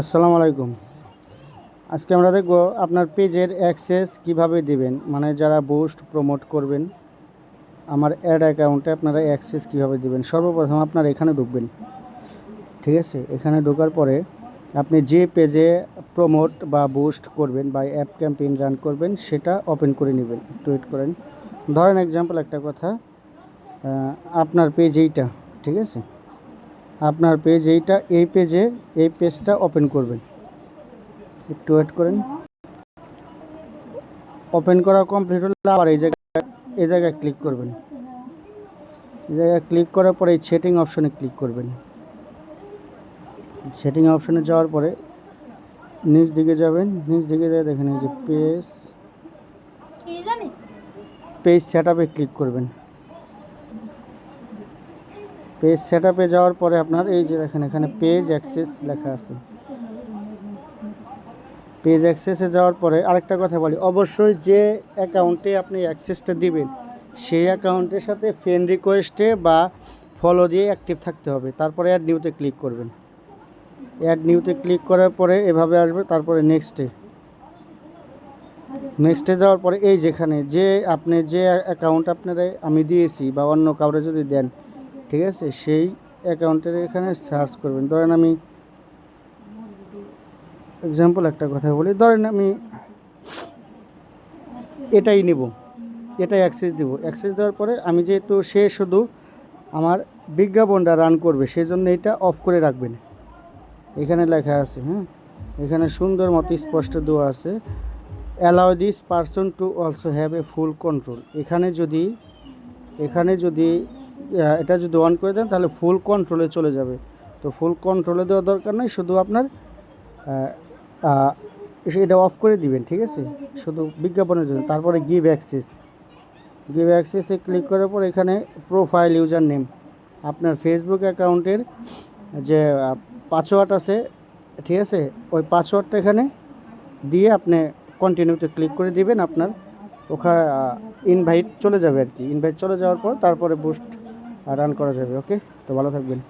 আসসালামু আলাইকুম। আজকে আমরা দেখব আপনার পেজের অ্যাক্সেস কীভাবে দিবেন মানে যারা বুস্ট প্রমোট করবেন, আমার অ্যাড অ্যাকাউন্টে আপনারা অ্যাক্সেস কীভাবে দিবেন, সর্বপ্রথম আপনারা এখানে ঢুকবেন। ঠিক আছে? এখানে ঢোকার পরে আপনি যে পেজে প্রমোট বা বুস্ট করবেন বা অ্যাপ ক্যাম্পেইন রান করবেন, সেটা ওপেন করে নেবেন। ওয়েট করেন। ধরেন এক্সাম্পল একটা কথা আপনার পেজ এইটা, ঠিক আছে? আপনার পেজ এইটা এই পেজে এই পেজটা ওপেন করবেন। একটু ওয়েট করেন। ওপেন করা কমপ্লিট হলে আবার এই জায়গায় এই জায়গায় ক্লিক করবেন। এই জায়গায় ক্লিক করার পরে এই সেটিং অপশনে ক্লিক করবেন। সেটিং অপশনে যাওয়ার পরে নিচ দিকে যাবেন। নিচ দিকে যায় দেখেন এই যে পেজ পেজ সেট আপে ক্লিক করবেন। পেজ সেট আপে যাওয়ার পরে আপনার এই যে দেখেন, এখানে পেজ অ্যাক্সেস লেখা আছে। পেজ অ্যাক্সেসে যাওয়ার পরে আরেকটা কথা বলি, অবশ্যই যে অ্যাকাউন্টে আপনি অ্যাক্সেসটা দিবেন, সেই অ্যাকাউন্টের সাথে ফ্রেন্ড রিকোয়েস্টে বা ফলো দিয়ে অ্যাক্টিভ থাকতে হবে। তারপরে অ্যাড নিউতে ক্লিক করবেন। অ্যাড নিউতে ক্লিক করার পরে এভাবে আসবে, তারপরে নেক্সটে নেক্সটে যাওয়ার পরে এই যেখানে, যে আপনি যে অ্যাকাউন্ট আপনারা আমি দিয়েছি বা অন্য কাউরে যদি দেন ঠিক আছে? সেই অ্যাকাউন্টের এখানে সার্চ করবেন। ধরেন আমি এক্সাম্পল একটা কথা বলি। ধরেন আমি এটাই নেব। এটাই অ্যাক্সেস দেব। অ্যাক্সেস দেওয়ার পরে আমি যেহেতু সে শুধু আমার বিজ্ঞাপনটা রান করবে সেই জন্য এটা অফ করে রাখবেন। এখানে লেখা আছে হ্যাঁ? এখানে সুন্দর মতো স্পষ্ট দেওয়া আছে allow this person to also have a full control এখানে যদি এখানে যদি এটা যদি অন করে দেন, তাহলে ফুল কন্ট্রোলে চলে যাবে। তো ফুল কন্ট্রোলে দেওয়ার দরকার নেই, শুধু আপনার এটা অফ করে দিবেন, ঠিক আছে? শুধু বিজ্ঞাপনের জন্য। তারপরে গিভ অ্যাক্সেস গিভ অ্যাক্সেসে ক্লিক করার পর এখানে প্রোফাইল ইউজার নেম আপনার ফেসবুক অ্যাকাউন্টের যে পাসওয়ার্ড আছে, ঠিক আছে? ওই পাসওয়ার্ডটা এখানে দিয়ে আপনি কন্টিনিউতে ক্লিক করে দিবেন, আপনার ওখানে ইনভাইট চলে যাবে আর কি। ইনভাইট চলে যাওয়ার পর তারপরে বুস্ট রান করা যাবে ওকে তো ভালো থাকবেন।